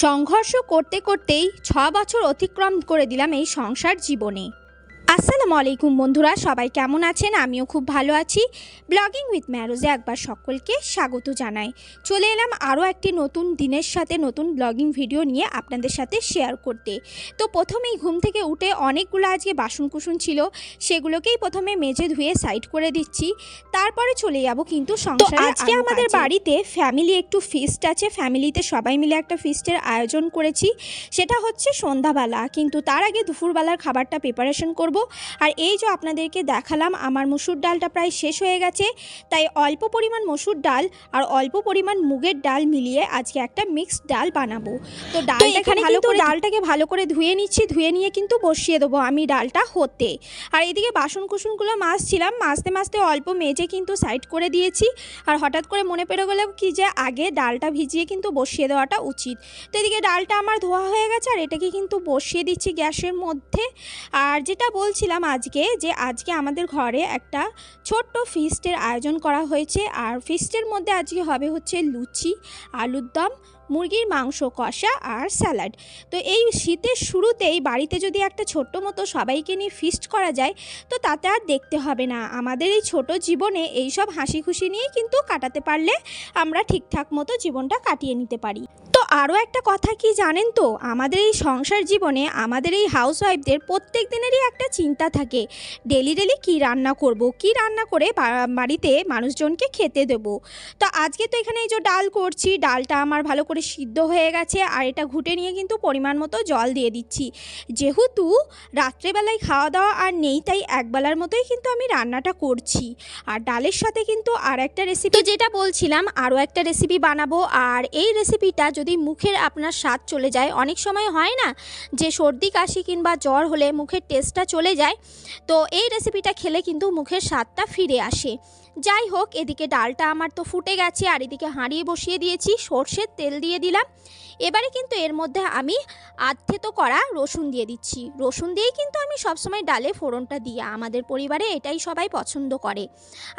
সংঘর্ষ করতে করতেই ছ বছর অতিক্রম করে দিলাম এই সংসার জীবনে। আসসালামু আলাইকুম বন্ধুরা সবাই কেমন আছেন? আমিও খুব ভালো আছি। ব্লগিং উইথ ম্যারোজে একবার সকলকে স্বাগত জানাই। চলে এলাম আরও একটি নতুন দিনের সাথে নতুন ব্লগিং ভিডিও নিয়ে আপনাদের সাথে শেয়ার করতে। তো প্রথমেই ঘুম থেকে উঠে অনেকগুলো আজকে বাসন কুসুন ছিল সেগুলোকেই প্রথমে মেজে ধুয়ে সাইড করে দিচ্ছি। তারপরে চলে যাব কিন্তু সংসারে আজকে আমাদের বাড়িতে ফ্যামিলি একটু ফিস্ট আছে ফ্যামিলিতে সবাই মিলে একটা ফিস্টের আয়োজন করেছি। সেটা হচ্ছে সন্ধ্যাবেলা কিন্তু তার আগে দুপুরবেলার খাবারটা প্রিপারেশন করব। আর এই যে আপনাদেরকে দেখালাম আমার মসুর ডালটা প্রায় শেষ হয়ে গেছে। তাই অল্প পরিমাণ মসুর ডাল আর অল্প পরিমাণ মুগের ডাল মিলিয়ে আজকে একটা মিক্সড ডাল বানাবো। তো ডাল এখানে ভালো করে ডালটাকে ভালো করে ধুয়ে নিচ্ছি ধুয়ে নিয়ে কিন্তু বসিয়ে দেবো আমি ডালটা হতে। আর এদিকে বাসন কুসনগুলো মাজছিলাম মাজতে মাজতে অল্প মেজে কিন্তু সাইড করে দিয়েছি। আর হঠাৎ করে মনে পেরে গেল কি যে আগে ডালটা ভিজিয়ে কিন্তু বসিয়ে দেওয়াটা উচিত। তো এদিকে ডালটা আমার ধোয়া হয়ে গেছে আর এটাকে কিন্তু বসিয়ে দিচ্ছি গ্যাসের মধ্যে। আর যেটা বলছিলাম আজকে যে আজকে আমাদের ঘরে একটা ছোট্ট ফিস্টের আয়োজন করা হয়েছে। আর ফিস্টের মধ্যে আজকে হবে হচ্ছে লুচি, আলুর দম, মুরগির মাংস, কষা আর স্যালাড। তো এই শীতের শুরুতেই বাড়িতে যদি একটা ছোট্ট মতো সবাইকে নিয়ে ফিস্ট করা যায়, তো তাতে আর দেখতে হবে না। আমাদের এই ছোট জীবনে এই সব হাসি খুশি নিয়ে কিন্তু কাটাতে পারলে আমরা ঠিকঠাক মতো জীবনটা কাটিয়ে নিতে পারি। আরও একটা কথা কি জানেন তো? আমাদের এই সংসার জীবনে আমাদের এই হাউসওয়াইফদের প্রত্যেক দিনেরই একটা চিন্তা থাকে। ডেলি ডেলি কী রান্না করব, কি রান্না করে বাড়িতে মানুষজনকে খেতে দেব। তো আজকে তো এখানে এই যে ডাল করছি, ডালটা আমার ভালো করে সিদ্ধ হয়ে গেছে আর এটা ঘুটে নিয়ে কিন্তু পরিমাণ মতো জল দিয়ে দিচ্ছি। যেহেতু রাত্রেবেলায় খাওয়া দাওয়া আর নেই, তাই একবেলার মতোই কিন্তু আমি রান্নাটা করছি। আর ডালের সাথে কিন্তু আর একটা রেসিপি যেটা বলছিলাম, আরও একটা রেসিপি বানাবো। আর এই রেসিপিটা যদি মুখের আপনার স্বাদ চলে যায়। অনেক সময় হয় না যে সর্দি, কাশি কিংবা জ্বর হলে মুখের টেস্টটা চলে যায়। তো এই রেসিপিটা খেলে কিন্তু মুখের স্বাদটা ফিরে আসে। যাই হোক, এদিকে ডালটা আমার তো ফুটে গেছে আর এদিকে হাঁড়িয়ে বসিয়ে দিয়েছি, সর্ষের তেল দিয়ে দিলাম। এবারে কিন্তু এর মধ্যে আমি আধেতো করা রসুন দিয়ে দিচ্ছি। রসুন দিয়েই কিন্তু আমি সবসময় ডালে ফোড়নটা দিই। আমাদের পরিবারে এটাই সবাই পছন্দ করে।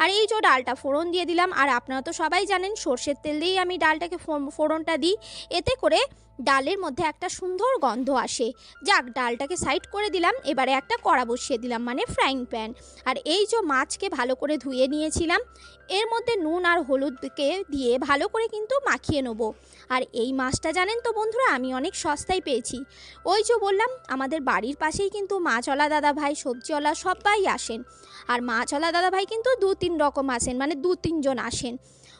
আর এই যে ডালটা ফোড়ন দিয়ে দিলাম, আর আপনারা তো সবাই জানেন সর্ষের তেল দিয়েই আমি ডালটাকে ফোড়নটা দিই। এতে করে ডালের মধ্যে একটা সুন্দর গন্ধ আসে। যাক, ডালটাকে সাইড করে দিলাম, এবারে একটা কড়া বসিয়ে দিলাম মানে ফ্রাইং প্যান। আর এই যে মাছকে ভালো করে ধুয়ে নিয়েছিলাম, এর মধ্যে নুন আর হলুদকে দিয়ে ভালো করে কিন্তু মাখিয়ে নেব। আর এই মাছটা জানেন তো বন্ধুরা, আমি অনেক সস্তায় পেয়েছি। ওই যে বললাম, আমাদের বাড়ির পাশেই কিন্তু মাছওয়ালা দাদা ভাই সবজিওয়ালা সবাই আসেন। আর মাছওয়ালা দাদা ভাই কিন্তু দু তিন রকম আসেন মানে দু তিনজন আসেন।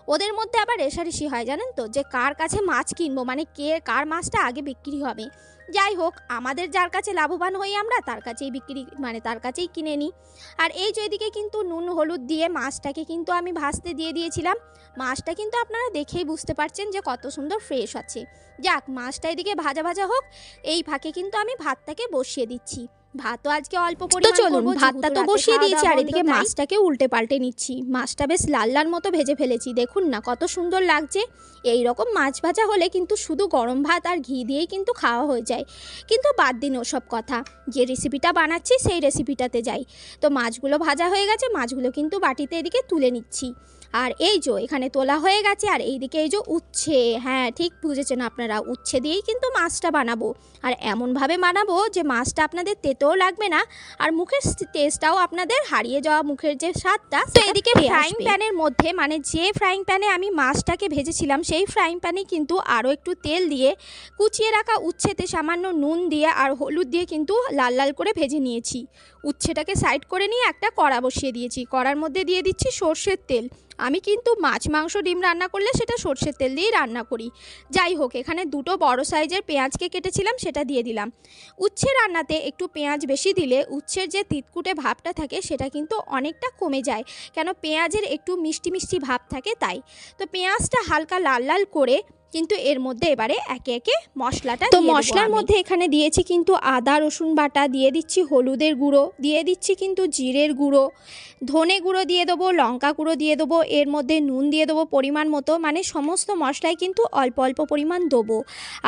ওদের মধ্যে আবার রেশারেশি হয়, জানেন তো? যে কার কাছে মাছ কিনবো মানে কে কার মাছটা আগে বিক্রি হবে। যাই হোক, আমাদের যার কাছে লাভবান হই আমরা, তার কাছেই বিক্রি মানে তার কাছেই কিনে নিই। আর এই যে এদিকে কিন্তু নুন, হলুদ দিয়ে মাছটাকে কিন্তু আমি ভাজতে দিয়ে দিয়েছিলাম। মাছটা কিন্তু আপনারা দেখেই বুঝতে পারছেন যে কত সুন্দর ফ্রেশ আছে। যাক, মাছটা এদিকে ভাজা ভাজা হোক, এই ফাঁকে কিন্তু আমি ভাতটাকে বসিয়ে দিচ্ছি। ভাতও আজকে অল্প তো চলুন ভাতটা তো বসিয়ে দিয়েছি আর এদিকে মাছটাকে উল্টে পাল্টে নিচ্ছি। মাছটা বেশ লাল লাল মতো ভেজে ফেলেছি দেখুন না কত সুন্দর লাগছে। এই রকম মাছ ভাজা হলে কিন্তু শুধু গরম ভাত আর ঘি দিয়েই কিন্তু খাওয়া হয়ে যায়। কিন্তু বাদ দিন ওসব কথা যে রেসিপিটা বানাচ্ছি সেই রেসিপিটাতে যাই। তো মাছগুলো ভাজা হয়ে গেছে মাছগুলো কিন্তু বাটিতে এদিকে তুলে নিচ্ছি। আর এই যে এখানে তোলা হয়ে গেছে আর এইদিকে এই যে উচ্ছে হ্যাঁ ঠিক বুঝেছেন আপনারা উচ্ছে দিয়েই কিন্তু মাছটা বানাবো। আর এমনভাবে বানাবো যে মাছটা আপনাদের তেতেও লাগবে না আর মুখের টেস্টটাও আপনাদের হারিয়ে যাওয়া মুখের যে স্বাদটা তো এদিকে ফ্রাইং প্যানের মধ্যে মানে যে ফ্রাইং প্যানে আমি মাছটাকে ভেজেছিলাম সেই ফ্রাইং প্যানে কিন্তু আরও একটু তেল দিয়ে কুচিয়ে রাখা উচ্ছেতে সামান্য নুন দিয়ে আর হলুদ দিয়ে কিন্তু লাল লাল করে ভেজে নিয়েছি। উচ্ছেটাকে সাইড করে নিয়ে একটা কড়া বসিয়ে দিয়েছি। কড়ার মধ্যে দিয়ে দিচ্ছি সর্ষের তেল। আমি কিন্তু মাছ, মাংস, ডিম রান্না করলে সেটা সর্ষের তেল দিয়েই রান্না করি। যাই হোক, এখানে দুটো বড় সাইজের পেঁয়াজকে কেটেছিলাম, সেটা দিয়ে দিলাম। উচ্ছে রান্নাতে একটু পেঁয়াজ বেশি দিলে উচ্ছের যে তিতকুটে ভাবটা থাকে, সেটা কিন্তু অনেকটা কমে যায়। কেন, পেঁয়াজের একটু মিষ্টি মিষ্টি ভাব থাকে তাই। তো পেঁয়াজটা হালকা লাল লাল করে কিন্তু এর মধ্যে এবারে একে একে মশলাটা তো মশলার মধ্যে এখানে দিয়েছি কিন্তু আদা রসুন বাটা দিয়ে দিচ্ছি হলুদের গুঁড়ো দিয়ে দিচ্ছি কিন্তু জিরের গুঁড়ো ধনে গুঁড়ো দিয়ে দেবো লঙ্কা গুঁড়ো দিয়ে দেবো এর মধ্যে নুন দিয়ে দেবো পরিমাণ মতো মানে সমস্ত মশলাই কিন্তু অল্প অল্প পরিমাণ দেবো।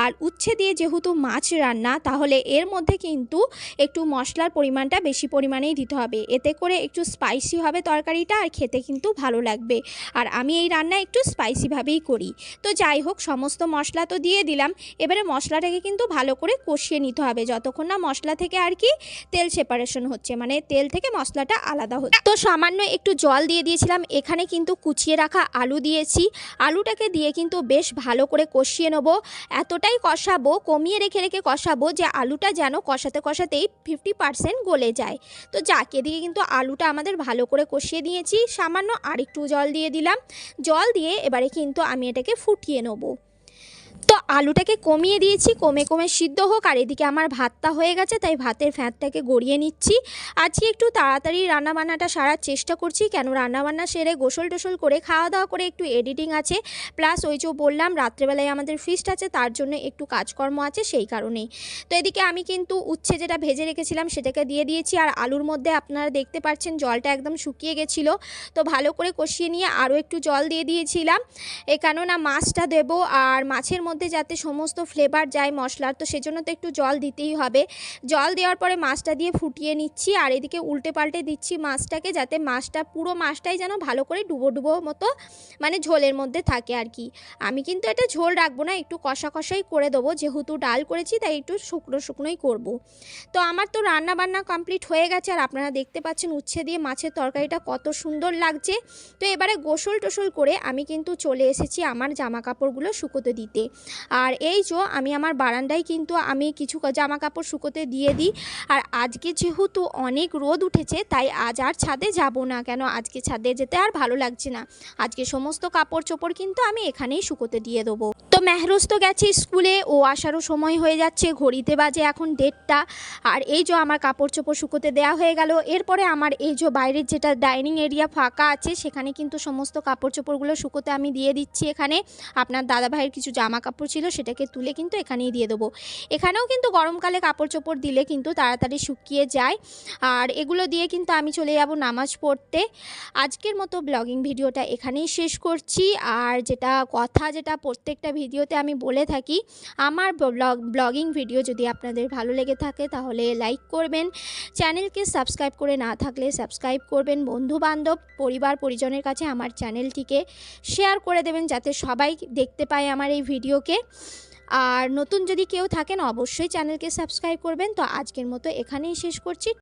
আর উচ্ছে দিয়ে যেহেতু মাছ রান্না তাহলে এর মধ্যে কিন্তু একটু মশলার পরিমাণটা বেশি পরিমাণেই দিতে হবে। এতে করে একটু স্পাইসি হবে তরকারিটা আর খেতে কিন্তু ভালো লাগবে। আর আমি এই রান্না একটু স্পাইসিভাবেই করি। তো যাই হোক সমস্ত মশলা তো দিয়ে দিলাম। এবারে মশলাটাকে কিন্তু ভালো করে কষিয়ে নিতে হবে। যতক্ষণ না মশলা থেকে আর কি তেল সেপারেশন হচ্ছে মানে তেল থেকে মশলাটা আলাদা হচ্ছে। তো সামান্য একটু জল দিয়ে দিয়েছিলাম। এখানে কিন্তু কুচিয়ে রাখা আলু দিয়েছি। আলুটাকে দিয়ে কিন্তু বেশ ভালো করে কষিয়ে নেব। এতটাই কষাবো, কমিয়ে রেখে রেখে কষাবো যে আলুটা যেন কষাতে কষাতেই ফিফটি পার্সেন্ট গলে যায়। তো যাকে দিয়ে কিন্তু আলুটা আমাদের ভালো করে কষিয়ে দিয়েছি। সামান্য আরেকটু জল দিয়ে দিলাম। জল দিয়ে এবারে কিন্তু আমি এটাকে ফুটিয়ে নেব। তো আলুটাকে কমিয়ে দিয়েছি, কমে কমে সিদ্ধ হোক, আর এদিকে আমার ভাতটা হয়ে গেছে, তাই ভাতের ফ্যাঁটটাকে গড়িয়ে নিচ্ছি। আজকে একটু তাড়াতাড়ি রান্নাবান্নাটা সারার চেষ্টা করছি, কেন রান্নাবান্না সেরে গোসল টোসল করে, খাওয়া দাওয়া করে একটু এডিটিং আছে। প্লাস ওই যে বললাম, রাত্রেবেলায় আমাদের ফিস্ট আছে, তার জন্য একটু কাজকর্ম আছে, সেই কারণেই। তো এদিকে আমি কিন্তু উচ্ছে যেটা ভেজে রেখেছিলাম, সেটাকে দিয়ে দিয়েছি, আর আলুর মধ্যে আপনারা দেখতে পাচ্ছেন, জলটা একদম শুকিয়ে গেছিল। তো ভালো করে কষিয়ে নিয়ে আরও একটু জল দিয়ে দিয়েছিলাম। এ কেননা মাছটা দেবো, আর মাছের মধ্যে যাতে সমস্ত ফ্লেভার যায় মশলার, তো সেজন্য তো একটু জল দিতেই হবে। জল দেওয়ার পরে মাছটা দিয়ে ফুটিয়ে নিচ্ছি আর এদিকে উল্টে পাল্টে দিচ্ছি মাছটাকে যাতে মাছটা, পুরো মাছটাই যেন ভালো করে ডুবো ডুবো মতো মানে ঝোলের মধ্যে থাকে আর কি। আমি কিন্তু এটা ঝোল রাখব না, একটু কষা কষাই করে দেবো। যেহেতু ডাল করেছি, তাই একটু শুকনো শুকনোই করব। তো আমার তো রান্না বান্না কমপ্লিট হয়ে গেছে আর আপনারা দেখতে পাচ্ছেন উচ্ছে দিয়ে মাছের তরকারিটা কত সুন্দর লাগছে। তো এবারে গোসল টোসল করে আমি কিন্তু চলে এসেছি আমার জামা কাপড়গুলো শুকোতে দিতে। আর এই যে আমি আমার বারান্দায় কিন্তু আমি কিছু জামা কাপড় শুকোতে দিয়ে দিই। আর আজকে যেহেতু অনেক রোদ উঠেছে, তাই আজ আর ছাদে যাব না কেন? আজকে ছাদে যেতে আর ভালো লাগছে না। আজকে সমস্ত কাপড় চোপড় কিন্তু আমি এখানেই শুকোতে দিয়ে দেবো। তো মেহরোজ তো গেছে স্কুলে ও আসারও সময় হয়ে যাচ্ছে, ঘড়িতে বাজে এখন ডেটটা আর এই যে আমার কাপড় চোপড় শুকোতে দেওয়া হয়ে গেল, এরপরে আমার এই যে বাইরের যেটা ডাইনিং এরিয়া ফাঁকা আছে, সেখানে কিন্তু সমস্ত কাপড় চোপড়গুলো শুকোতে আমি দিয়ে দিচ্ছি এখানে। আপনার দাদা ভাইয়ের কিছু জামা কাপড় ছিল, সেটাকে তুলে কিন্তু এখানেই দিয়ে দেবো। এখানেও কিন্তু গরমকালে কাপড় চোপড় দিলে কিন্তু তাড়াতাড়ি শুকিয়ে যায়। আর এগুলো দিয়ে কিন্তু আমি চলে যাব নামাজ পড়তে। আজকের মতো ব্লগিং ভিডিওটা এখানেই শেষ করছি। আর যেটা কথা, যেটা প্রত্যেকটা ভিডিওতে আমি বলে থাকি, আমার ব্লগ, ব্লগিং ভিডিও যদি আপনাদের ভালো লেগে থাকে তাহলে লাইক করবেন। চ্যানেলকে সাবস্ক্রাইব করে না থাকলে সাবস্ক্রাইব করবেন। বন্ধু বান্ধব পরিবার, পরিজনের কাছে আমার চ্যানেলটিকে শেয়ার করে দেবেন যাতে সবাই দেখতে পায় আমার এই ভিডিওকে। আর নতুন যদি কেউ থাকেন অবশ্যই চ্যানেলকে সাবস্ক্রাইব করবেন। তো আজকের মতো এখানেই শেষ করছি।